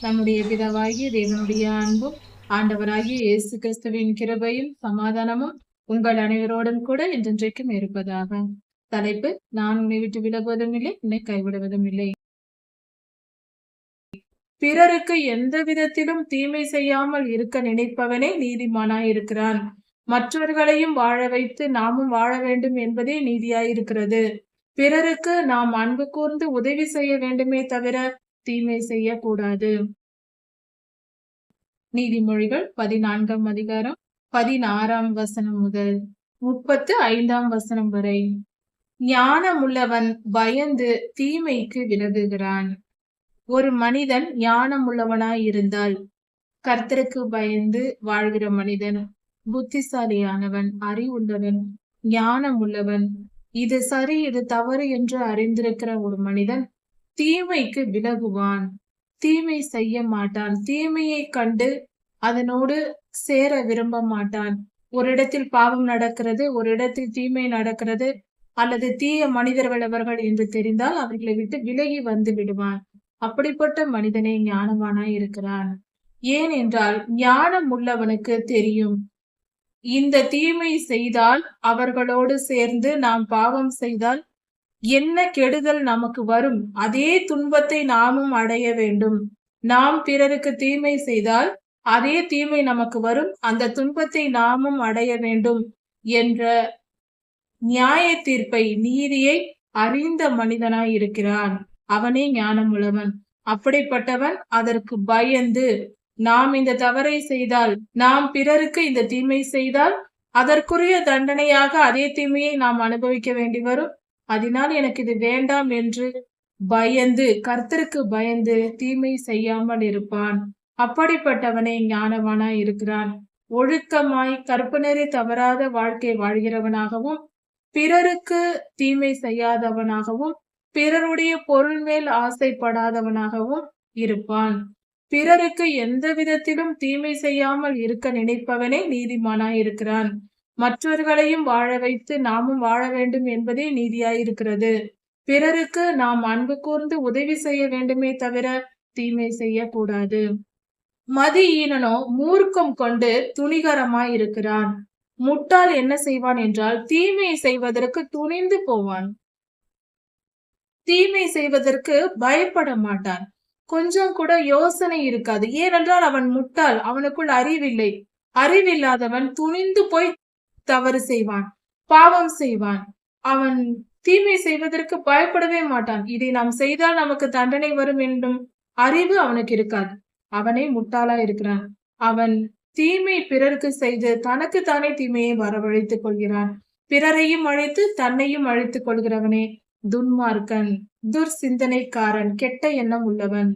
நம்முடைய பிதாவாகிய தேவனுடைய அன்பும் ஆண்டவராகிய இயேசு கிறிஸ்துவின் கிருபையும் சமாதானமும் உங்கள் அனைவரோடும் கூட என்றென்றைக்கும் இருப்பதாக. தலைப்பு நான் உன்னை விட்டு விலகுவதும் இல்லை உன்னை கைவிடுவதும் இல்லை. பிறருக்கு எந்த விதத்திலும் தீமை செய்யாமல் இருக்க நினைப்பவனே நீதிமானாயிருக்கிறான். மற்றவர்களையும் வாழ வைத்து நாமும் வாழ வேண்டும் என்பதே நீதியாயிருக்கிறது. பிறருக்கு நாம் அன்பு கூர்ந்து உதவி செய்ய வேண்டுமே தவிர தீமை செய்யக்கூடாது. நீதிமொழிகள் பதினான்காம் அதிகாரம் பதினாறாம் வசனம் முதல் முப்பத்து ஐந்தாம் வசனம் வரை. ஞானமுள்ளவன் பயந்து தீமைக்கு விலகுகிறான். ஒரு மனிதன் ஞானமுள்ளவனாய் இருந்தால் கர்த்தருக்கு பயந்து வாழ்கிற மனிதன் புத்திசாலியானவன் அறிவுள்ளவன் ஞானம் உள்ளவன் இது சரி இது தவறு என்று அறிந்திருக்கிற ஒரு மனிதன் தீமைக்கு விலகுவான். தீமை செய்ய மாட்டான். தீமையை கண்டு அதனோடு சேர விரும்ப மாட்டான். ஒரு இடத்தில் பாவம் நடக்கிறது ஒரு இடத்தில் தீமை நடக்கிறது அல்லது தீய மனிதர்கள் அவர்கள் என்று தெரிந்தால் அவர்களை விட்டு விலகி வந்து விடுவான். அப்படிப்பட்ட மனிதனே ஞானவானாய் இருக்கிறான். ஏன் என்றால் ஞானம் உள்ளவனுக்கு தெரியும். இந்த தீமை செய்தால் அவர்களோடு சேர்ந்து நாம் பாவம் செய்தால் என்ன கெடுதல் நமக்கு வரும்? அதே துன்பத்தை நாமும் அடைய வேண்டும். நாம் பிறருக்கு தீமை செய்தால் அதே தீமை நமக்கு வரும். அந்த துன்பத்தை நாமும் அடைய வேண்டும் என்ற நியாய தீர்ப்பை நீதியை அறிந்த மனிதனாய் இருக்கிறான். அவனே ஞானமுள்ளவன். அப்படிப்பட்டவன் அதற்கு பயந்து நாம் இந்த தவறை செய்தால் நாம் பிறருக்கு இந்த தீமை செய்தால் அதற்குரிய தண்டனையாக அதே தீமையை நாம் அனுபவிக்க வேண்டி வரும். அதனால் எனக்கு இது வேண்டாம் என்று பயந்து கர்த்தருக்கு பயந்து தீமை செய்யாமல் இருப்பான். அப்படிப்பட்டவனே ஞானவனாய் இருக்கிறான். ஒழுக்கமாய் கற்பனரை தவறாத வாழ்க்கை வாழ்கிறவனாகவும் பிறருக்கு தீமை செய்யாதவனாகவும் பிறருடைய பொருள் மேல் ஆசைப்படாதவனாகவும் இருப்பான். பிறருக்கு எந்த விதத்திலும் தீமை செய்யாமல் இருக்க நினைப்பவனே நீதிமானாய் இருக்கிறான். மற்றவர்களையும் வாழ வைத்து நாமும் வாழ வேண்டும் என்பதே நீதியாயிருக்கிறது. பிறருக்கு நாம் அன்பு கூர்ந்து உதவி செய்ய வேண்டுமே தவிர தீமை செய்யக்கூடாது. மதி ஈனனோ மூர்க்கம் கொண்டு துணிகரமாய் இருக்கிறான் முட்டாள் என்ன செய்வான் என்றால் தீமை செய்வதற்கு துணிந்து போவான். தீமை செய்வதற்கு பயப்பட மாட்டான். கொஞ்சம் கூட யோசனை இருக்காது. ஏனென்றால் அவன் முட்டாள் அவனுக்குள் அறிவில்லை. அறிவில்லாதவன் துணிந்து போய் தவறு செய்வான் பாவம் செய்வான். அவன் தீமை செய்வதற்கு பயப்படவே மாட்டான். இதை நாம் செய்தால் நமக்கு தண்டனை வரும் என்றும் அறிவு அவனுக்கு இருக்காது. அவனே முட்டாளா இருக்கிறான். அவன் தீமை பிறருக்கு செய்து தனக்கு தானே தீமையை வரவழைத்துக் கொள்கிறான். பிறரையும் அழைத்து தன்னையும் அழைத்துக் கொள்கிறவனே துன்மார்க்கன் துர் சிந்தனைக்காரன் கெட்ட எண்ணம் உள்ளவன்.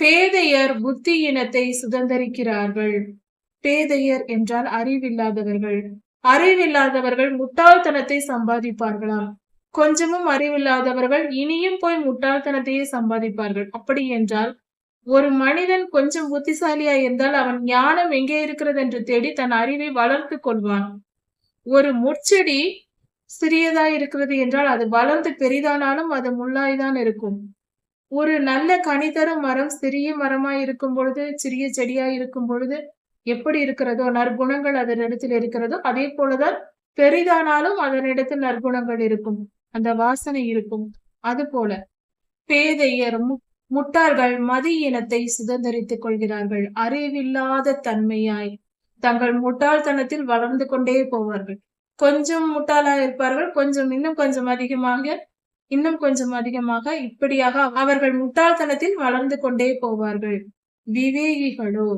பேதையர் புத்தி இனத்தை சுதந்திரிக்கிறார்கள். பேதையர் என்றால் அறிவில்லாதவர்கள். அறிவில்லாதவர்கள் முட்டாள்தனத்தை சம்பாதிப்பார்களாம். கொஞ்சமும் அறிவில்லாதவர்கள் இனியும் போய் முட்டாள்தனத்தையே சம்பாதிப்பார்கள். அப்படி என்றால் ஒரு மனிதன் கொஞ்சம் புத்திசாலியா இருந்தால் அவன் ஞானம் எங்கே இருக்கிறது என்று தேடி தன் அறிவை வளர்த்து கொள்வான். ஒரு முட்செடி சிறியதா இருக்கிறது என்றால் அது வளர்ந்து பெரிதானாலும் அது முள்ளாய்தான் இருக்கும். ஒரு நல்ல கனி மரம் சிறிய மரமாய் இருக்கும் பொழுது சிறிய செடியா இருக்கும் பொழுது எப்படி இருக்கிறதோ நற்குணங்கள் அதனிடத்தில் இருக்கிறதோ அதே போலதான் பெரிதானாலும் அதனிடத்தில் நற்குணங்கள் இருக்கும். அந்த வாசனை இருக்கும். அது போல பேதையர் முட்டார்கள் மதி இனத்தை சுதந்திரித்துக் கொள்கிறார்கள். அறிவில்லாத தன்மையாய் தங்கள் முட்டாள்தனத்தில் வளர்ந்து கொண்டே போவார்கள். கொஞ்சம் முட்டாளா இருப்பார்கள் கொஞ்சம் இன்னும் கொஞ்சம் அதிகமாக இன்னும் கொஞ்சம் அதிகமாக இப்படியாக அவர்கள் முட்டாள்தனத்தில் வளர்ந்து கொண்டே போவார்கள். விவேகிகளோ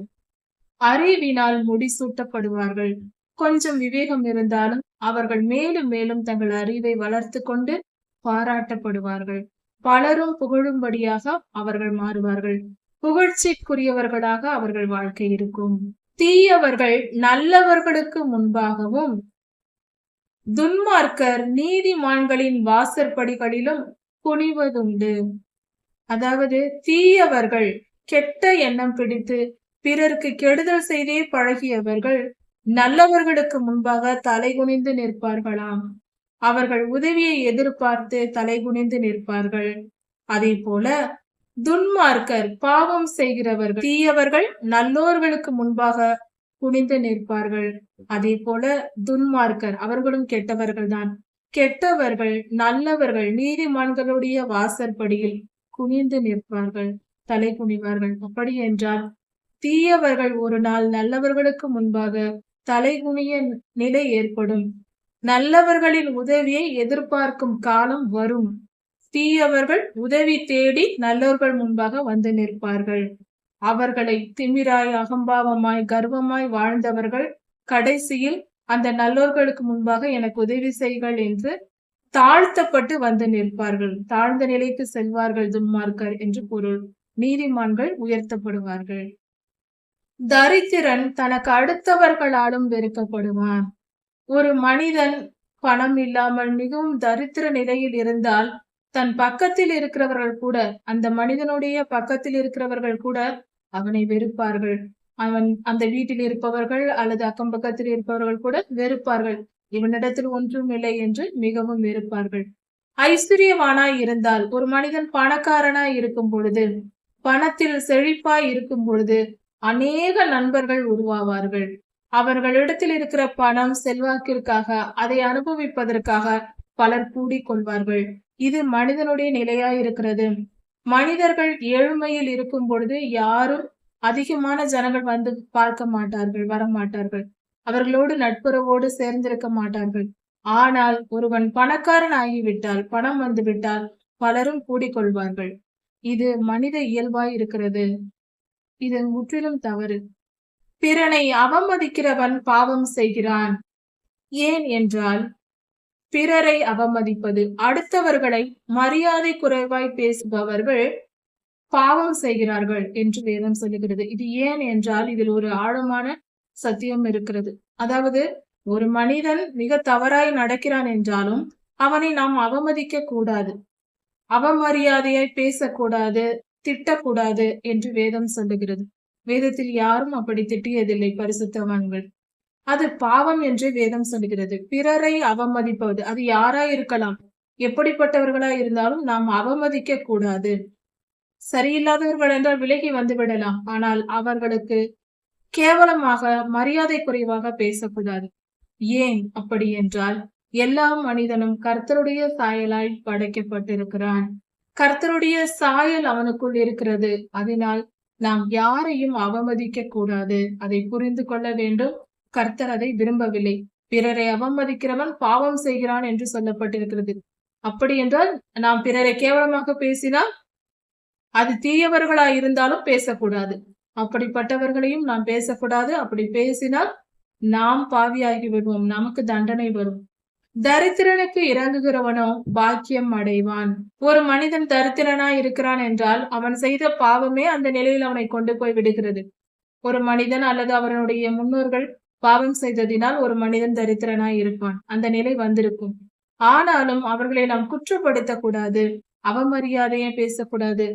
அறிவினால் முடிசூட்டப்படுவார்கள். கொஞ்சம் விவேகம் இருந்தாலும் அவர்கள் மேலும் மேலும் தங்கள் அறிவை வளர்த்து கொண்டு பாராட்டப்படுவார்கள். பலரும் புகழும்படியாக அவர்கள் மாறுவார்கள். புகழ்ச்சிக்குரியவர்களாக அவர்கள் வாழ்க்கை இருக்கும். தீயவர்கள் நல்லவர்களுக்கு முன்பாகவும் துன்மார்க்கர் நீதிமான்களின் வாசற்படிகளிலும் குனிவதுண்டு. அதாவது தீயவர்கள் கெட்ட எண்ணம் பிடித்து பிறருக்கு கெடுதல் செய்தே பழகியவர்கள் நல்லவர்களுக்கு முன்பாக தலைகுனிந்து நிற்பார்களாம். அவர்கள் உதவியை எதிர்பார்த்து தலைகுனிந்து நிற்பார்கள். அதே போல துன்மார்க்கர் பாவம் செய்கிறவர்கள் தீயவர்கள் நல்லோர்களுக்கு முன்பாக குனிந்து நிற்பார்கள். அதே போல துன்மார்க்கர் அவர்களும் கெட்டவர்கள் தான் கெட்டவர்கள் நல்லவர்கள் நீதிமான்களுடைய வாசற்படியில் குனிந்து நிற்பார்கள். தலை குனிவார்கள். அப்படி என்றால் தீயவர்கள் ஒரு நாள் நல்லவர்களுக்கு முன்பாக தலைகுனிய நிலை ஏற்படும். நல்லவர்களின் உதவியை எதிர்பார்க்கும் காலம் வரும். தீயவர்கள் உதவி தேடி நல்லவர்கள் முன்பாக வந்து நிற்பார்கள். அவர்களை திமிராய் அகம்பாவமாய் கர்வமாய் வாழ்ந்தவர்கள் கடைசியில் அந்த நல்லோர்களுக்கு முன்பாக எனக்கு உதவி செய்கள் என்று தாழ்த்தப்பட்டு வந்து நிற்பார்கள். தாழ்ந்த நிலைக்கு செல்வார்கள் துன்மார்க்கர் என்று பொருள். நீதிமான்கள் உயர்த்தப்படுவார்கள். தரித்திரன் தனக்கு அடுத்தவர்களாலும் வெறுக்கப்படுவான். ஒரு மனிதன் பணம் இல்லாமல் மிகவும் தரித்திர நிலையில் இருந்தால் தன் பக்கத்தில் இருக்கிறவர்கள் கூட அந்த மனிதனுடைய பக்கத்தில் இருக்கிறவர்கள் கூட அவனை வெறுப்பார்கள். அவன் அந்த வீட்டில் இருப்பவர்கள் அல்லது அக்கம் பக்கத்தில் இருப்பவர்கள் கூட வெறுப்பார்கள். இவனிடத்தில் ஒன்றும் இல்லை என்று மிகவும் வெறுப்பார்கள். ஐஸ்வர்யவானாய் இருந்தால் ஒரு மனிதன் பணக்காரனாய் இருக்கும் பொழுது பணத்தில் செழிப்பாய் இருக்கும் பொழுது அநேக நண்பர்கள் உருவாவார்கள். அவர்களிடத்தில் இருக்கிற பணம் செல்வாக்கிற்காக அதை அனுபவிப்பதற்காக பலர் கூடிக்கொள்வார்கள். இது மனிதனுடைய நிலையாய் இருக்கிறது மனிதர்கள் ஏழ்மையில் இருக்கும் பொழுது யாரும் அதிகமான ஜனங்கள் வந்து பார்க்க மாட்டார்கள் வரமாட்டார்கள். அவர்களோடு நட்புறவோடு சேர்ந்திருக்க மாட்டார்கள். ஆனால் ஒருவன் பணக்காரன் ஆகிவிட்டால் பணம் வந்துவிட்டால் பலரும் கூடிக்கொள்வார்கள். இது மனித இயல்பாய் இருக்கிறது இது முற்றிலும் தவறு. பிறனை அவமதிக்கிறவன் பாவம் செய்கிறான். ஏன் என்றால் பிறரை அவமதிப்பது அடுத்தவர்களை மரியாதை குறைவாய் பேசுபவர்கள் பாவம் செய்கிறார்கள் என்று வேதம் சொல்லுகிறது. இது ஏன் என்றால் இதில் ஒரு ஆழமான சத்தியம் இருக்கிறது. அதாவது ஒரு மனிதன் மிக தவறாய் நடக்கிறான் என்றாலும் அவனை நாம் அவமதிக்க கூடாது அவமரியாதையாய் பேசக்கூடாது. திட்டக்கூடாது என்று வேதம் சொல்லுகிறது. வேதத்தில் யாரும் அப்படி திட்டியதில்லை பரிசுத்தவான்கள். அது பாவம் என்று வேதம் சொல்கிறது பிறரை அவமதிப்பது அது யாரா இருக்கலாம் எப்படிப்பட்டவர்களா இருந்தாலும் நாம் அவமதிக்க கூடாது. சரியில்லாதவர்கள் என்றால் விலகி வந்து விடலாம் ஆனால் அவர்களுக்கு கேவலமாக மரியாதை குறைவாக பேசக்கூடாது. ஏன் அப்படி என்றால் எல்லா மனிதனும் கர்த்தருடைய சாயலாய் படைக்கப்பட்டிருக்கிறான். கர்த்தருடைய சாயல் அவனுக்குள் இருக்கிறது. அதனால் நாம் யாரையும் அவமதிக்க கூடாது. அதை புரிந்து கொள்ள வேண்டும். கர்த்தர் அதை விரும்பவில்லை. பிறரை அவமதிக்கிறவன் பாவம் செய்கிறான் என்று சொல்லப்பட்டிருக்கிறது. அப்படி என்றால் நாம் பிறரை கேவலமாக பேசினால் அது தீயவர்களா இருந்தாலும் பேசக்கூடாது. அப்படிப்பட்டவர்களையும் நாம் பேசக்கூடாது. அப்படி பேசினால் நாம் பாவியாகி விடுவோம். நமக்கு தண்டனை வரும். தரித்திரனுக்கு இறங்குகிறவனோ பாக்கியம் அடைவான். ஒரு மனிதன் தரித்திரனா இருக்கிறான் என்றால் அவன் செய்த பாவமே அந்த நிலையில் அவனை கொண்டு போய் விடுகிறது. ஒரு மனிதன் அல்லது அவனுடைய முன்னோர்கள் பாவம் செய்ததினால் ஒரு மனிதன் தரித்திரனாய் இருப்பான். அந்த நிலை வந்திருக்கும். ஆனாலும் அவர்களை நாம் குற்றப்படுத்த கூடாது. அவமரியாதையே பேசக்கூடாது.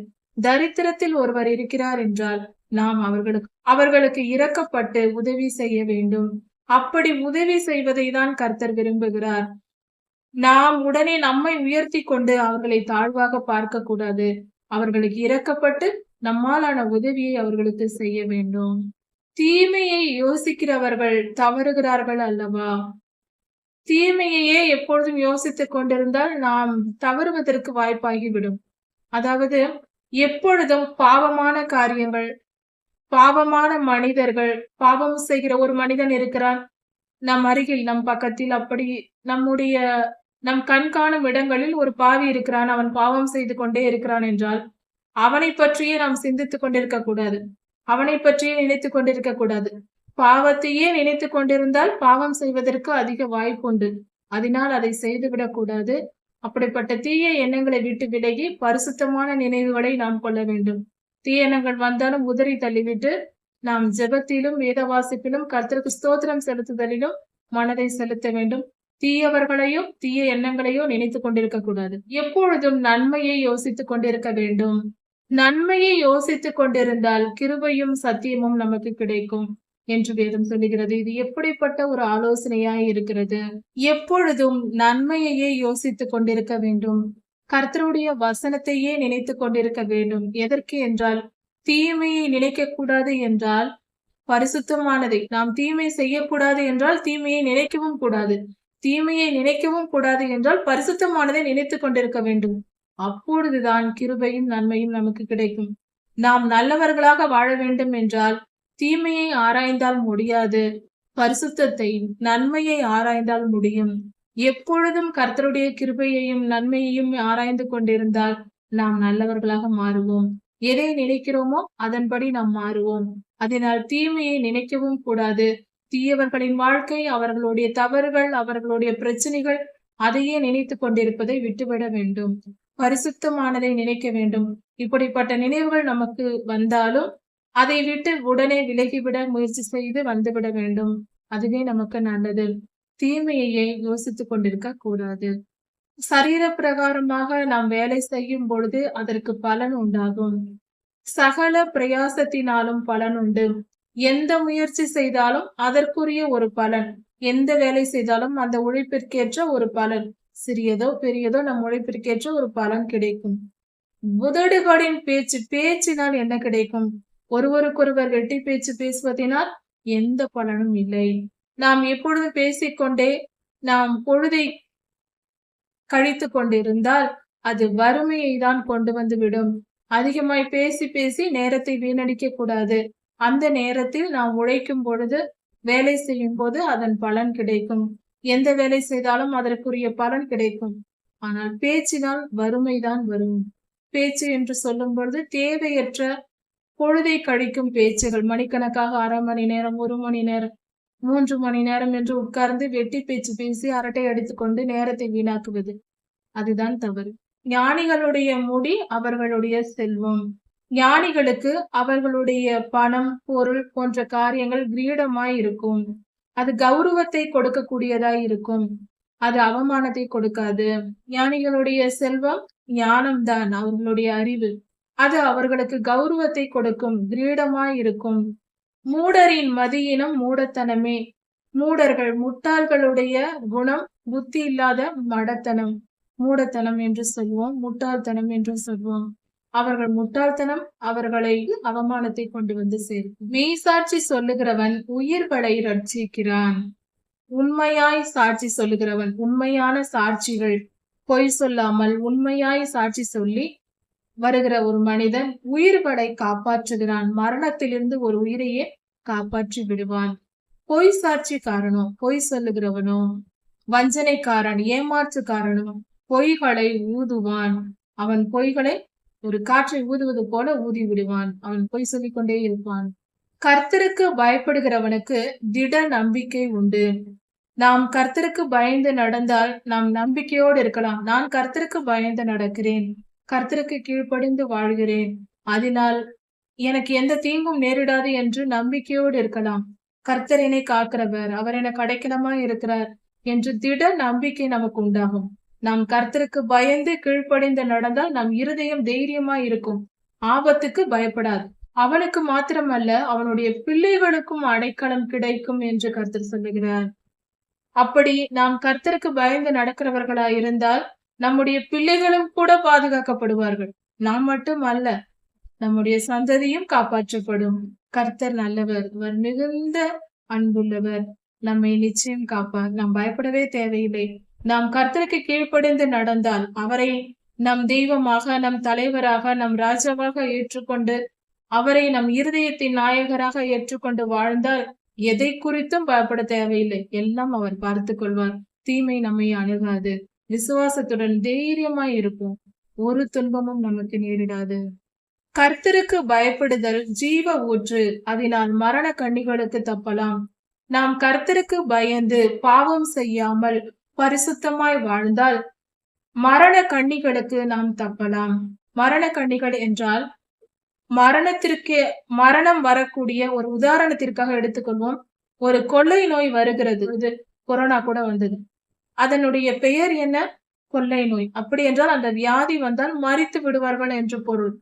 தரித்திரத்தில் ஒருவர் இருக்கிறார் என்றால் நாம் அவர்களுக்கு அவர்களுக்கு இறக்கப்பட்டு உதவி செய்ய வேண்டும். அப்படி உதவி செய்வதை தான் கர்த்தர் விரும்புகிறார். நாம் உடனே நம்மை உயர்த்தி கொண்டு அவர்களை தாழ்வாக பார்க்க கூடாது அவர்களுக்கு இறக்கப்பட்டு நம்மாலான உதவியை அவர்களுக்கு செய்ய வேண்டும். தீமையை யோசிக்கிறவர்கள் தவறுகிறார்கள் அல்லவா? தீமையையே எப்பொழுதும் யோசித்துக் கொண்டிருந்தால் நாம் தவறுவதற்கு வாய்ப்பாகிவிடும் அதாவது எப்பொழுதும் பாவமான காரியங்கள் பாவமான மனிதர்கள் பாவம் செய்கிற ஒரு மனிதன் இருக்கிறான். நம் அருகில் நம் பக்கத்தில் அப்படி நம்முடைய நம் கண்காணும் இடங்களில் ஒரு பாவி இருக்கிறான். அவன் பாவம் செய்து கொண்டே இருக்கிறான் என்றால் அவனை பற்றியே நாம் சிந்தித்துக் கொண்டிருக்க கூடாது. அவனை பற்றியே நினைத்து கொண்டிருக்க கூடாது. பாவத்தையே நினைத்து கொண்டிருந்தால் பாவம் செய்வதற்கு அதிக வாய்ப்புண்டு அதனால் அதை செய்துவிடக் கூடாது. அப்படிப்பட்ட தீய எண்ணங்களை விட்டு விலகி பரிசுத்தமான நினைவுகளை நாம் கொள்ள வேண்டும். தீய எண்ணங்கள் வந்தாலும் உதறி தள்ளிவிட்டு நாம் ஜெபத்திலும் வேத வாசிப்பிலும் கர்த்தருக்கு ஸ்தோத்திரம் செலுத்துதலிலும் மனதை செலுத்த வேண்டும். தீயவர்களையும் தீய எண்ணங்களையும் நினைத்து கொண்டிருக்க கூடாது. எப்பொழுதும் நன்மையை யோசித்துக் கொண்டிருக்க வேண்டும். நன்மையை யோசித்துக் கொண்டிருந்தால் கிருபையும் சத்தியமும் நமக்கு கிடைக்கும் என்று வேதம் சொல்லுகிறது. இது எப்படிப்பட்ட ஒரு ஆலோசனையாய் இருக்கிறது? எப்பொழுதும் நன்மையையே யோசித்துக் கொண்டிருக்க வேண்டும். கர்த்தருடைய வசனத்தையே நினைத்து கொண்டிருக்க வேண்டும். எதற்கு என்றால் தீமையை நினைக்க கூடாது என்றால் பரிசுத்தமானதை. நாம் தீமை செய்யக்கூடாது என்றால் தீமையை நினைக்கவும் கூடாது. தீமையை நினைக்கவும் கூடாது என்றால் பரிசுத்தமானதை நினைத்துக் கொண்டிருக்க வேண்டும். அப்பொழுதுதான் கிருபையும் நன்மையும் நமக்கு கிடைக்கும். நாம் நல்லவர்களாக வாழ வேண்டும் என்றால் தீமையை ஆராய்ந்தால் முடியாது. பரிசுத்தத்தை நன்மையை ஆராய்ந்தால் முடியும். எப்பொழுதும் கர்த்தருடைய கிருபையையும் நன்மையையும் ஆராய்ந்து கொண்டிருந்தால் நாம் நல்லவர்களாக மாறுவோம். எதை நினைக்கிறோமோ அதன்படி நாம் மாறுவோம். அதனால் தீமையை நினைக்கவும் கூடாது. தீயவர்களின் வாழ்க்கை அவர்களுடைய தவறுகள் அவர்களுடைய பிரச்சனைகள் அதையே நினைத்து கொண்டிருப்பதை விட்டுவிட வேண்டும். பரிசுத்தமானதை நினைக்க வேண்டும். இப்படிப்பட்ட நினைவுகள் நமக்கு வந்தாலும் அதை விட்டு உடனே விலகிவிட முயற்சி செய்து வந்துவிட வேண்டும். அதுவே நமக்கு நல்லது. தீமையையே யோசித்துக் கொண்டிருக்க கூடாது. சரீர பிரகாரமாக நாம் வேலை செய்யும் பொழுது அதற்கு பலன் உண்டாகும். சகல பிரயாசத்தினாலும் பலன் உண்டு. எந்த முயற்சி செய்தாலும் அதற்குரிய ஒரு பலன். எந்த வேலை செய்தாலும் அந்த உழைப்பிற்கேற்ற ஒரு பலன். சிறியதோ பெரியதோ நம் உழைப்பிற்கேற்ற ஒரு பலன் கிடைக்கும். உதடுகளின் பேச்சு பேச்சினால் என்ன கிடைக்கும்? ஒருவருக்கொருவர் வெட்டி பேச்சு பேசுவதனால் எந்த பலனும் இல்லை. நாம் எப்பொழுது பேசிக்கொண்டே நாம் பொழுதை கழித்து கொண்டிருந்தால் அது வறுமையை தான் கொண்டு வந்து விடும் அதிகமாய் பேசி பேசி நேரத்தை வீணடிக்க கூடாது. அந்த நேரத்தில் நாம் உழைக்கும் பொழுது வேலை செய்யும் போது அதன் பலன் கிடைக்கும். எந்த வேலை செய்தாலும் அதற்குரிய பலன் கிடைக்கும். ஆனால் பேச்சினால் வறுமைதான் வரும். பேச்சு என்று சொல்லும் பொழுது தேவையற்ற பொழுதை கழிக்கும் பேச்சுகள். மணிக்கணக்காக அரை மணி நேரம் ஒரு மணி நேரம் மூன்று மணி நேரம் என்று உட்கார்ந்து வெட்டி பேச்சு பேசி அரட்டை அடித்துக்கொண்டு நேரத்தை வீணாக்குவது. அதுதான் தவறு. ஞானிகளுடைய முடி அவர்களுடைய செல்வம். ஞானிகளுக்கு அவர்களுடைய பணம் பொருள் போன்ற காரியங்கள் கிரீடமாய் இருக்கும். அது கௌரவத்தை கொடுக்கக்கூடியதாய் இருக்கும். அது அவமானத்தை கொடுக்காது. ஞானிகளுடைய செல்வம் ஞானம்தான் அவர்களுடைய அறிவு. அது அவர்களுக்கு கௌரவத்தை கொடுக்கும் கிரீடமாய் இருக்கும். மூடரின் மதியினம் மூடத்தனமே. மூடர்கள் முட்டாள்களுடைய குணம் புத்தி இல்லாத மடத்தனம். மூடத்தனம் என்று சொல்வோம் முட்டாள்தனம் என்று சொல்வோம். அவர்கள் முட்டாள்தனம் அவர்களை அவமானத்தை கொண்டு வந்து சேர்க்கும். மெய்சாட்சி சொல்லுகிறவன் உயிர்களை ரட்சிக்கிறான். உண்மையாய் சாட்சி சொல்லுகிறவன் உண்மையான சாட்சிகள் பொய் சொல்லாமல் உண்மையாய் சாட்சி சொல்லி வருகிற ஒரு மனிதன் உயிர்களை காப்பாற்றுகிறான். மரணத்திலிருந்து ஒரு உயிரையே காப்பாற்றி விடுவான். பொய் சாட்சி காரணம் பொய் சொல்லுகிறவனோ வஞ்சனைக்காரன் ஏமாற்றுக்காரனும் பொய்களை ஊதுவான். அவன் பொய்களை ஒரு காற்றை ஊதுவது போல ஊதி விடுவான். அவன் பொய் சொல்லிக் கொண்டே இருப்பான். கர்த்தருக்கு பயப்படுகிறவனுக்கு திட நம்பிக்கை உண்டு. நாம் கர்த்தருக்கு பயந்து நடந்தால் நாம் நம்பிக்கையோடு இருக்கலாம். நான் கர்த்தருக்கு பயந்து நடக்கிறேன். கர்த்தருக்கு கீழ்ப்படிந்து வாழ்கிறேன். அதனால் எனக்கு எந்த தீங்கும் நேரிடாது என்று நம்பிக்கையோடு இருக்கலாம். கர்த்தர் என்னை காக்கிறவர் அவர் என கடைக்கலமா இருக்கிறார் என்று திட நம்பிக்கை நமக்கு உண்டாகும் நாம் கர்த்தருக்கு பயந்து கீழ்ப்படைந்து நடந்தால் நம் இருதயம் தைரியமா இருக்கும். ஆபத்துக்கு பயப்படாது. அவனுக்கு மாத்திரமல்ல அவனுடைய பிள்ளைகளுக்கும் அடைக்கலம் கிடைக்கும் என்று கர்த்தர் சொல்லுகிறார். அப்படி நாம் கர்த்தருக்கு பயந்து நடக்கிறவர்களா இருந்தால் நம்முடைய பிள்ளைகளும் கூட பாதுகாக்கப்படுவார்கள். நாம் மட்டும் அல்ல நம்முடைய சந்ததியும் காப்பாற்றப்படும். கர்த்தர் நல்லவர் அவர் மிகுந்த அன்புள்ளவர். நம்மை நிச்சயம் காப்பார். நாம் பயப்படவே தேவையில்லை. நாம் கர்த்தருக்கு கீழ்ப்படிந்து நடந்தால் அவரை நம் தெய்வமாக நம் தலைவராக நம் ராஜாவாக ஏற்றுக்கொண்டு அவரை நம் இருதயத்தின் நாயகராக ஏற்றுக்கொண்டு வாழ்ந்தால் எதை குறித்தும் பயப்பட தேவையில்லை. எல்லாம் அவர் பார்த்து கொள்வார். தீமை நம்மை அணுகாது. விசுவாசத்துடன் தைரியமாய் இருப்போம் ஒரு துன்பமும் நமக்கு நேரிடாது. கர்த்தருக்கு பயப்படுதல் ஜீவ ஊற்று. அதனால் மரண கண்ணிகளுக்கு தப்பலாம். நாம் கர்த்தருக்கு பயந்து பாவம் செய்யாமல் பரிசுத்தமாய் வாழ்ந்தால் மரண கண்ணிகளுக்கு நாம் தப்பலாம். மரண கண்ணிகள் என்றால் மரணத்திற்கு மரணம் வரக்கூடிய ஒரு உதாரணத்திற்காக எடுத்துக்கொள்வோம். ஒரு கொள்ளை நோய் வருகிறது. இது கொரோனா கூட வந்தது. அதனுடைய பெயர் என்ன? கொள்ளை நோய். அப்படி என்றால் அந்த வியாதி வந்தால் மறித்து விடுவார்கள் என்று பொருள்.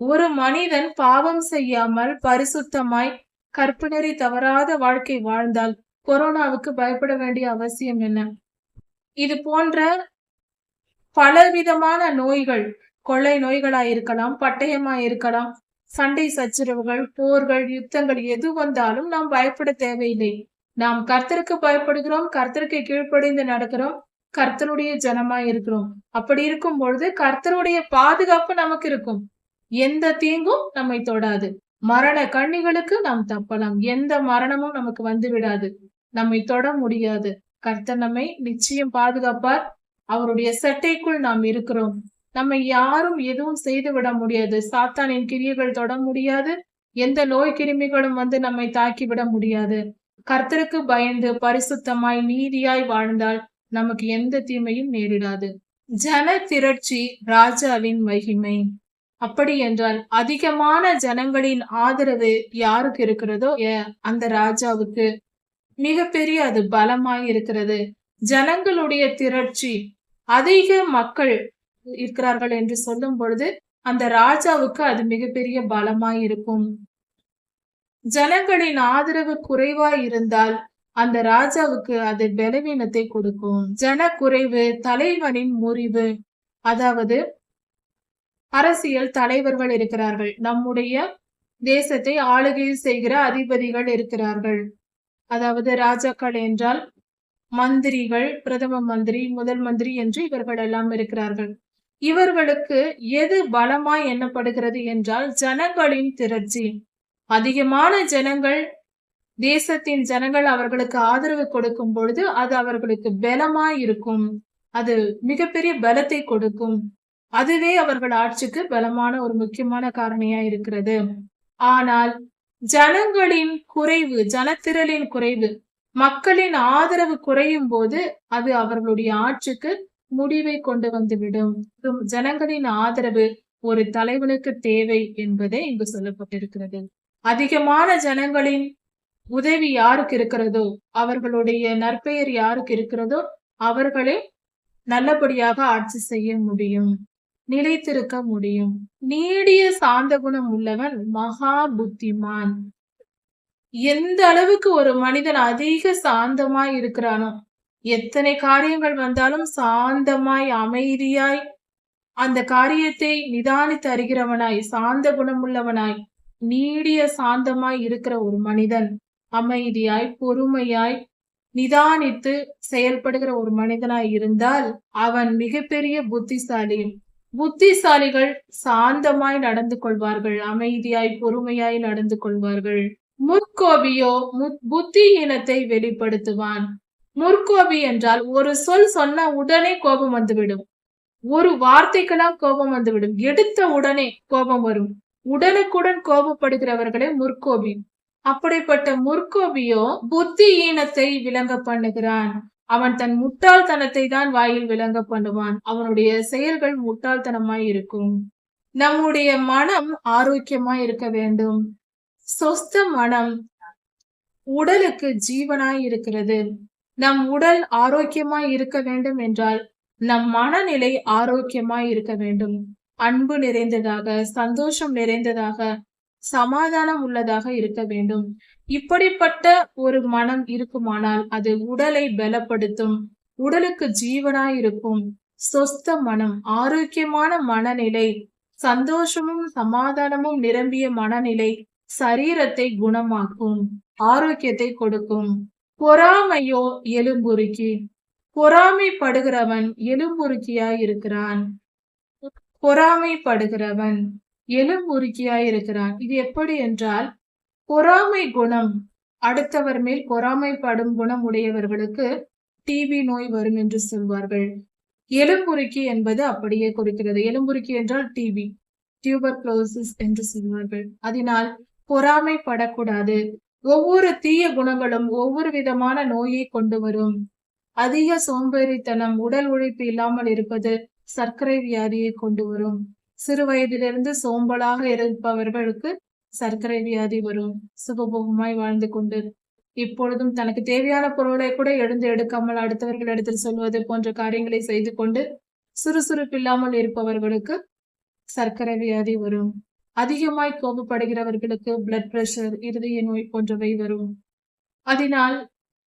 ஒரு மனிதன் பாவம் செய்யாமல் பரிசுத்தமாய் கற்பனரி தவறாத வாழ்க்கை வாழ்ந்தால் கொரோனாவுக்கு பயப்பட வேண்டிய அவசியம் என்ன? இது போன்ற பலவிதமான நோய்கள் கொள்ளை நோய்களாய் இருக்கலாம் பட்டயமாய் இருக்கலாம் சண்டை சச்சரவுகள் போர்கள் யுத்தங்கள் எது வந்தாலும் நாம் பயப்பட தேவையில்லை. நாம் கர்த்தருக்கு பயப்படுகிறோம் கர்த்தருக்கு கீழ்ப்படிந்து நடக்கிறோம் கர்த்தருடைய ஜனமாய் இருக்கிறோம். அப்படி இருக்கும் பொழுது கர்த்தருடைய பாதுகாப்பு நமக்கு இருக்கும். எந்த தீங்கும் நம்மை தொடாது. மரண கண்ணிகளுக்கு நாம் தப்பலாம். எந்த மரணமும் நமக்கு வந்து விடாது. நம்மை தொட முடியாது. கர்த்தர் நம்மை நிச்சயம் பாதுகாப்பார். அவருடைய சட்டைக்குள் நாம் இருக்கிறோம். நம்மை யாரும் எதுவும் செய்து விட முடியாது. சாத்தானின் கிரியைகள் தொட முடியாது. எந்த நோய் கிருமிகளும் வந்து நம்மை தாக்கி விட முடியாது. கர்த்தருக்கு பயந்து பரிசுத்தமாய் நீதியாய் வாழ்ந்தால் நமக்கு எந்த தீமையும் நேரிடாது. ஜன திரட்சி ராஜாவின் மகிமை. அப்படி என்றால் அதிகமான ஜனங்களின் ஆதரவு யாருக்கு இருக்கிறதோ அந்த ராஜாவுக்கு. மிகப்பெரிய அது பலமாய் இருக்கிறது. ஜனங்களுடைய திரட்சி. அதிக மக்கள் இருக்கிறார்கள் என்று சொல்லும் பொழுது அந்த ராஜாவுக்கு அது மிகப்பெரிய பலமாய் இருக்கும். ஜனங்களின் ஆதரவு குறைவாய் இருந்தால் அந்த ராஜாவுக்கு அது பலவீனத்தை கொடுக்கும். ஜன குறைவு தலைவனின் முறிவு. அதாவது அரசியல் தலைவர்கள் இருக்கிறார்கள். நம்முடைய தேசத்தை ஆளுகை செய்கிற அதிபதிகள் இருக்கிறார்கள். அதாவது ராஜாக்கள் என்றால் மந்திரிகள் பிரதம மந்திரி முதல் மந்திரி என்று இவர்கள் எல்லாம் இருக்கிறார்கள். இவர்களுக்கு எது பலமாய் எண்ணப்படுகிறது என்றால் ஜனங்களின் திரட்சி. அதிகமான ஜனங்கள் தேசத்தின் ஜனங்கள் அவர்களுக்கு ஆதரவு கொடுக்கும் பொழுது அது அவர்களுக்கு பலமா இருக்கும். அது மிகப்பெரிய பலத்தை கொடுக்கும். அதுவே அவர்கள் ஆட்சிக்கு பலமான ஒரு முக்கியமான காரணியா இருக்கிறது. ஆனால் ஜனங்களின் குறைவு ஜனத்திரளின் குறைவு மக்களின் ஆதரவு குறையும் போது அது அவர்களுடைய ஆட்சிக்கு முடிவை கொண்டு வந்துவிடும். ஜனங்களின் ஆதரவு ஒரு தலைவனுக்கு தேவை என்பதே இங்கு சொல்லப்பட்டிருக்கிறது. அதிகமான ஜனங்களின் உதவி யாருக்கு இருக்கிறதோ அவர்களுடைய நற்பெயர் யாருக்கு இருக்கிறதோ அவர்களே நல்லபடியாக ஆட்சி செய்ய முடியும் நிலைத்திருக்க முடியும். நீடிய சாந்த குணம் உள்ளவன் மகா புத்திமான். எந்த அளவுக்கு ஒரு மனிதன் அதிக சாந்தமாய் இருக்கிறானோ எத்தனை காரியங்கள் வந்தாலும் சாந்தமாய் அமைதியாய் அந்த காரியத்தை நிதானித்து அறிகிறவனாய் சாந்த குணமுள்ளவனாய் நீடிய சாந்தமாய் இருக்கிற ஒரு மனிதன் அமைதியாய் பொறுமையாய் நிதானித்து செயல்படுகிற ஒரு மனிதனாய் இருந்தால் அவன் மிகப்பெரிய புத்திசாலி. புத்திசாலிகள் சாந்தமாய் நடந்து கொள்வார்கள் அமைதியாய் பொறுமையாய் நடந்து கொள்வார்கள். முற்கோபியோ புத்தி புத்தியீனத்தை வெளிப்படுத்துவான். முற்கோபி என்றால் ஒரு சொல் சொன்ன உடனே கோபம் வந்துவிடும். ஒரு வார்த்தைக்கெல்லாம் கோபம் வந்துவிடும். எடுத்த உடனே கோபம் வரும். உடனுக்குடன் கோபப்படுகிறவர்களே முற்கோபி. அப்படிப்பட்ட முற்கோபியோ புத்தியீனத்தை விளங்க பண்ணுகிறான். அவன் தன் முட்டாள்தனத்தை தான் வாயில் விளங்க பண்ணுவான். அவனுடைய செயல்கள் முட்டாள்தனமாய் இருக்கும். நம்முடைய மனம் ஆரோக்கியமாய் இருக்க வேண்டும். சொஸ்த மனம் உடலுக்கு ஜீவனாய் இருக்கிறது. நம் உடல் ஆரோக்கியமாய் இருக்க வேண்டும் என்றால் நம் மனநிலை ஆரோக்கியமாய் இருக்க வேண்டும். அன்பு நிறைந்ததாக சந்தோஷம் நிறைந்ததாக சமாதானம் உள்ளதாக இருக்க வேண்டும். இப்படிப்பட்ட ஒரு மனம் இருக்குமானால் அது உடலை பலப்படுத்தும் உடலுக்கு ஜீவனாய் இருக்கும் சொஸ்த மனம் ஆரோக்கியமான மனநிலை சந்தோஷமும் சமாதானமும் நிரம்பிய மனநிலை சரீரத்தை குணமாக்கும் ஆரோக்கியத்தை கொடுக்கும். பொறாமையோ எலும்புருக்கி பொறாமைப்படுகிறவன் எலும்புருக்கியாய் இருக்கிறான் பொறாமைப்படுகிறவன். எலும்புருக்கியாயிருக்கிறான் இது எப்படி என்றால் பொறாமை குணம் அடுத்தவர் மேல் பொறாமைப்படும் குணம் உடையவர்களுக்கு டிபி நோய் வரும் என்று சொல்வார்கள். எலும்புருக்கி என்பது அப்படியே குறிக்கிறது. எலும்புருக்கி என்றால் டிபி டியூபர்குலோசிஸ் என்று சொல்வார்கள். அதனால் பொறாமைப்படக்கூடாது. ஒவ்வொரு தீய குணங்களும் ஒவ்வொரு விதமான நோயை கொண்டு வரும். அதிக சோம்பேறித்தனம் உடல் உழைப்பு இல்லாமல் இருப்பது சர்க்கரை வியாதியை கொண்டு வரும். சிறு வயதிலிருந்து சோம்பலாக இருப்பவர்களுக்கு சர்க்கரை வியாதி வரும். சுகபோகமாய் வாழ்ந்து கொண்டு. இப்பொழுதும் தனக்கு தேவையான பொருளை கூட எழுந்து எடுக்காமல் அடுத்தவர்களிடத்தில் சொல்வது போன்ற காரியங்களை செய்து கொண்டு சுறுசுறுப்பில்லாமல் இருப்பவர்களுக்கு சர்க்கரை வியாதி வரும். அதிகமாய் கோபப்படுகிறவர்களுக்கு பிளட் பிரஷர் இருதய நோய் போன்றவை வரும். அதனால்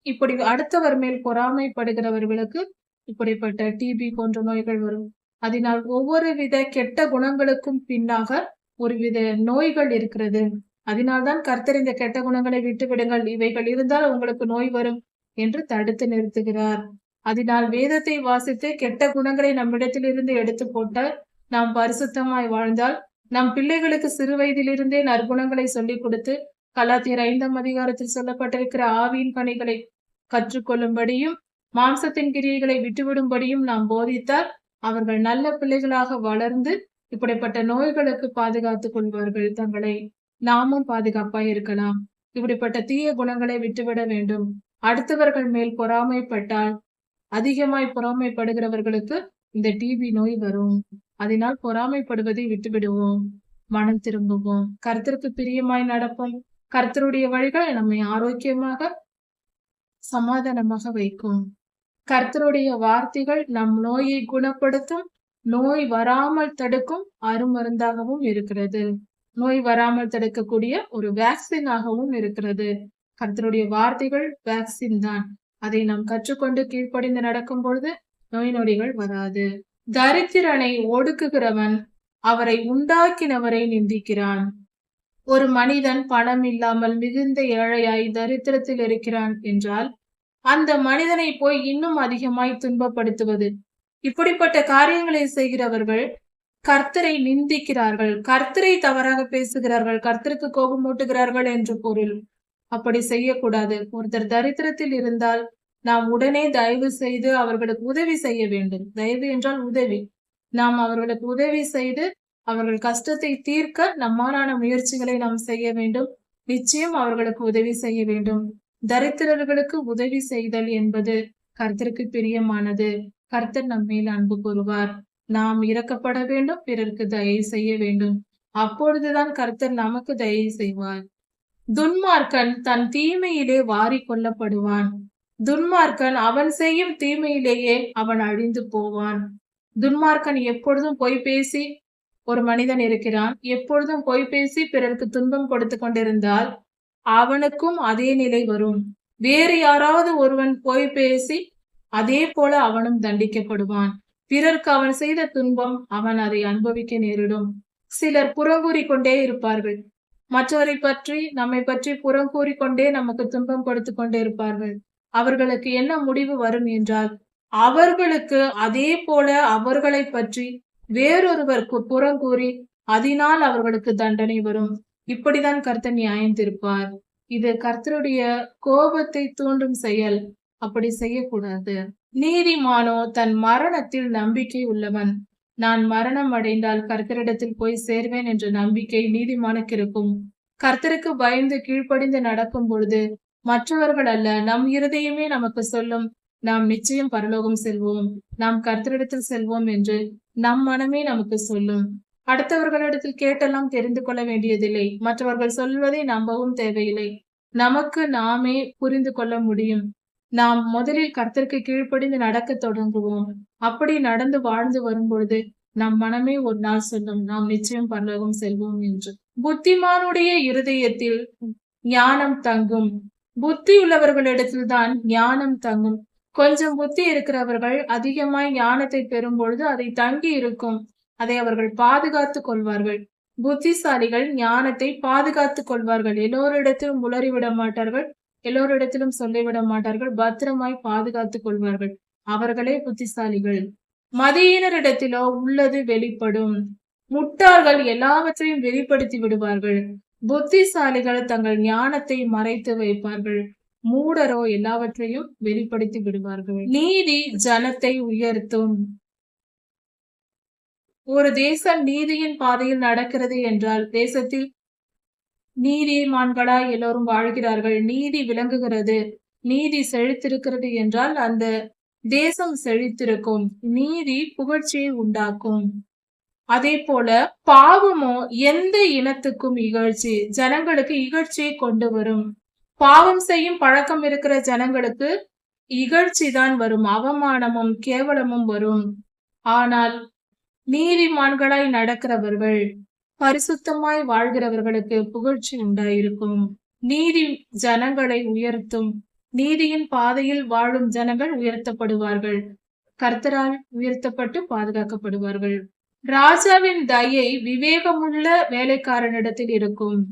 இப்படி அடுத்தவர் மேல் பொறாமைப்படுகிறவர்களுக்கு இப்படிப்பட்ட டிபி போன்ற நோய்கள் வரும். அதனால் ஒவ்வொரு வித கெட்ட குணங்களுக்கும் பின்னாக ஒரு வித நோய்கள் இருக்கிறது. அதனால்தான் கர்த்தர் இந்த கெட்ட குணங்களை விட்டு விடுங்கள். இவைகள் இருந்தால் உங்களுக்கு நோய் வரும் என்று தடுத்து நிறுத்துகிறார். அதனால் வேதத்தை வாசித்து கெட்ட குணங்களை நம்மிடத்திலிருந்து எடுத்து போட்டால் நாம் பரிசுத்தமாய் வாழ்ந்தால் நம் பிள்ளைகளுக்கு சிறு வயதிலிருந்தே நற்குணங்களை சொல்லிக் கொடுத்து கலாத்தியர் ஐந்தாம் அதிகாரத்தில் சொல்லப்பட்டிருக்கிற ஆவியின் பணிகளை கற்றுக்கொள்ளும்படியும் மாம்சத்தின் கிரியைகளை விட்டுவிடும்படியும் நாம் போதித்தால் அவர்கள் நல்ல பிள்ளைகளாக வளர்ந்து இப்படிப்பட்ட நோய்களுக்கு பாதுகாத்துக் கொள்வார்கள். தங்களை நாமும் பாதுகாப்பாய் இருக்கலாம். இப்படிப்பட்ட தீய குணங்களை விட்டுவிட வேண்டும். அடுத்தவர்கள் மேல் பொறாமைப்பட்டால் அதிகமாய் பொறாமைப்படுகிறவர்களுக்கு இந்த டிபி நோய் வரும். அதனால் பொறாமைப்படுவதை விட்டுவிடுவோம். மனம் திரும்புவோம். கர்த்தருக்கு பிரியமாய் நடப்போம். கர்த்தருடைய வழிகள் நம்மை ஆரோக்கியமாக சமாதானமாக வைக்கும். கர்த்தருடைய வார்த்தைகள் நம் நோயை குணப்படுத்தும் நோய் வராமல் தடுக்கும் அருமருந்தாகவும் இருக்கிறது. நோய் வராமல் தடுக்கக்கூடிய ஒரு வேக்சினாகவும் இருக்கிறது. கர்த்தருடைய வார்த்தைகள் வேக்சின் தான். அதை நாம் கற்றுக்கொண்டு கீழ்ப்படிந்து நடக்கும் பொழுது நோய் நொடிகள் வராது. தரித்திரனை ஒடுக்குகிறவன் அவரை உண்டாக்கினவரை நிந்திக்கிறான். ஒரு மனிதன் பணம் இல்லாமல் மிகுந்த ஏழையாய் தரித்திரத்தில் இருக்கிறான் என்றால் அந்த மனிதனை போய் இன்னும் அதிகமாய் துன்பப்படுத்துவது. இப்படிப்பட்ட காரியங்களை செய்கிறவர்கள் கர்த்தரை நிந்திக்கிறார்கள். கர்த்தரை தவறாக பேசுகிறார்கள். கர்த்தருக்கு கோபம் மூட்டுகிறார்கள் என்று பொருள். அப்படி செய்யக்கூடாது. ஒருத்தர் தரித்திரத்தில் இருந்தால் நாம் உடனே தயவு செய்து அவர்களுக்கு உதவி செய்ய வேண்டும். தயவு என்றால் உதவி. நாம் அவர்களுக்கு உதவி செய்து அவர்கள் கஷ்டத்தை தீர்க்க நம்மாலான முயற்சிகளை நாம் செய்ய வேண்டும். நிச்சயம் அவர்களுக்கு உதவி செய்ய வேண்டும். தரித்திரர்களுக்கு உதவி செய்தல் என்பது கர்த்தருக்கு பிரியமானது. கர்த்தர் நம்மேல் அன்பு கூறுவார். நாம் இறக்கப்பட வேண்டும் பிறருக்கு தயவு செய்ய வேண்டும். அப்பொழுதுதான் கர்த்தர் நமக்கு தயவு செய்வார். துன்மார்க்கன் தன் தீமையிலே வாரி கொள்ளப்படுவான். துன்மார்க்கன் அவன் செய்யும் தீமையிலேயே அவன் அழிந்து போவான். துன்மார்க்கன் எப்பொழுதும் பொய் பேசி ஒரு மனிதன் இருக்கிறான். எப்பொழுதும் பொய் பேசி பிறருக்கு துன்பம் கொடுத்து கொண்டிருந்தால் அவனுக்கும் அதே நிலை வரும். வேறு யாராவது ஒருவன் போய் பேசி அதே போல அவனும் தண்டிக்கப்படுவான். பிறர்க்கு அவன் செய்த துன்பம் அவன் அதை அனுபவிக்க நேரிடும். சிலர் புறங்கூறி கொண்டே இருப்பார்கள். மற்றவரை பற்றி நம்மை பற்றி புறங்கூறி கொண்டே நமக்கு துன்பம் கொடுத்து கொண்டே இருப்பார்கள். அவர்களுக்கு என்ன முடிவு வரும் என்றால் அவர்களுக்கு அதே போல அவர்களை பற்றி வேறொருவருக்கு புறங்கூறி அதனால் அவர்களுக்கு தண்டனை வரும். இப்படிதான் கர்த்தர் நியாயம் திருப்பார் இது கர்த்தருடைய கோபத்தை தூண்டும் செயல். அப்படி செய்யக்கூடாது. நீதிமானோ தன் மரணத்தில் நம்பிக்கை உள்ளவன். நான் மரணம் அடைந்தால் கர்த்தரிடத்தில் போய் சேர்வேன் என்ற நம்பிக்கை நீதிமானுக்கு இருக்கும். கர்த்தருக்கு பயந்து கீழ்ப்படிந்து நடக்கும் பொழுது மற்றவர்கள் அல்ல நம் இருதயமே நமக்கு சொல்லும் நாம் நிச்சயம் பரலோகம் செல்வோம் நாம் கர்த்தரிடத்தில் செல்வோம் என்று நம் மனமே நமக்கு சொல்லும். அடுத்தவர்களிடத்தில் கேட்டெல்லாம் தெரிந்து கொள்ள வேண்டியதில்லை. மற்றவர்கள் சொல்வதை நம்பவும் தேவையில்லை. நமக்கு நாமே புரிந்து கொள்ள முடியும். நாம் முதலில் கர்த்தருக்கு கீழ்ப்படிந்து நடக்க தொடங்குவோம். அப்படி நடந்து வாழ்ந்து வரும்பொழுது நம் மனமே ஒரு நாள் சொல்லும். நாம் நிச்சயம் பரலோகம் செல்வோம் என்று. புத்திமானுடைய இருதயத்தில் ஞானம் தங்கும். புத்தி உள்ளவர்களிடத்தில் தான் ஞானம் தங்கும். கொஞ்சம் புத்தி இருக்கிறவர்கள் அதிகமாய் ஞானத்தை பெறும் பொழுது அதை தங்கி இருக்கும். அதை அவர்கள் பாதுகாத்துக் கொள்வார்கள். புத்திசாலிகள் ஞானத்தை பாதுகாத்துக் கொள்வார்கள். எல்லோரிடத்திலும் உளறிவிட மாட்டார்கள். எல்லோரிடத்திலும் சொல்லிவிட மாட்டார்கள். பத்திரமாய் பாதுகாத்துக் கொள்வார்கள். அவர்களே புத்திசாலிகள். மதியினரிடத்திலோ உள்ளது வெளிப்படும். முட்டாள்கள் எல்லாவற்றையும் வெளிப்படுத்தி விடுவார்கள். புத்திசாலிகள் தங்கள் ஞானத்தை மறைத்து வைப்பார்கள். மூடரோ எல்லாவற்றையும் வெளிப்படுத்தி விடுவார்கள். நீதி ஜனத்தை உயர்த்தும். ஒரு தேசம் நீதியின் பாதையில் நடக்கிறது என்றால் தேசத்தில் நீதிமான்களாய் எல்லோரும் வாழ்கிறார்கள். நீதி விளங்குகிறது. நீதி செழித்திருக்கிறது என்றால் அந்த தேசம் செழித்திருக்கும். நீதி புகழ்ச்சியை உண்டாக்கும். அதே போல பாவமோ எந்த இனத்துக்கும் இகழ்ச்சி ஜனங்களுக்கு இகழ்ச்சியை கொண்டு வரும். பாவம் செய்யும் பழக்கம் இருக்கிற ஜனங்களுக்கு இகழ்ச்சி தான் வரும். அவமானமும் கேவலமும் வரும். ஆனால் நீதிமான்களாய் நடக்கிறவர்கள் பரிசுத்தமாய் வாழ்கிறவர்களுக்கு புகழ்ச்சி உண்டாயிருக்கும். நீதி ஜனங்களை உயர்த்தும். நீதியின் பாதையில் வாழும் ஜனங்கள் உயர்த்தப்படுவார்கள். கர்த்தரால் உயர்த்தப்பட்டு பாதுகாக்கப்படுவார்கள். ராஜாவின் தயை விவேகமுள்ள வேலைக்காரனிடத்தில் இருக்கும்.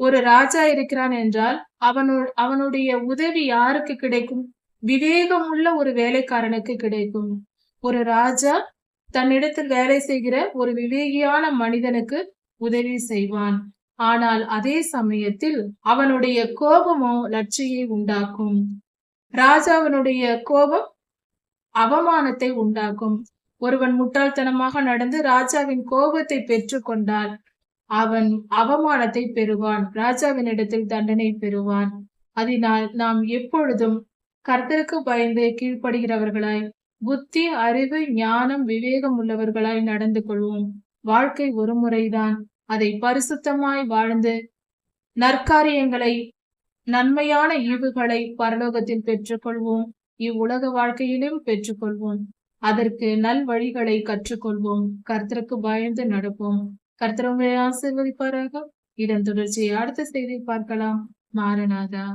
ஒரு ராஜா இருக்கிறான் என்றால் அவனு அவனுடைய உதவி யாருக்கு கிடைக்கும்? விவேகமுள்ள ஒரு வேலைக்காரனுக்கு கிடைக்கும். ஒரு ராஜா தன்னிடத்தில் வேலை செய்கிற ஒரு விவேகியான மனிதனுக்கு உதவி செய்வான். ஆனால் அதே சமயத்தில் அவனுடைய கோபமோ லட்சியை உண்டாக்கும். ராஜாவினுடைய கோபம் அவமானத்தை உண்டாக்கும். ஒருவன் முட்டாள்தனமாக நடந்து ராஜாவின் கோபத்தை பெற்றுக்கொண்டால் அவன் அவமானத்தை பெறுவான். ராஜாவின் இடத்தில் தண்டனை பெறுவான். அதனால் நாம் எப்பொழுதும் கர்த்தருக்கு பயந்து கீழ்ப்படுகிறவர்களாய் புத்தி அறிவு ஞானம் விவேகம் உள்ளவர்களாய் நடந்து கொள்வோம். வாழ்க்கை ஒரு முறைதான். அதை பரிசுத்தமாய் வாழ்ந்து நற்காரியங்களை நன்மையான ஈவுகளை பரலோகத்தில் பெற்றுக்கொள்வோம். இவ்வுலக வாழ்க்கையிலும் பெற்றுக்கொள்வோம். அதற்கு நல் வழிகளை கற்றுக்கொள்வோம். கர்த்தருக்கு பயந்து நடப்போம். கர்த்தர் உங்களை ஆசீர்வதிப்பாராக. இதன் தொடர்ச்சியை அடுத்த செய்தி பார்க்கலாம். மாரநாதா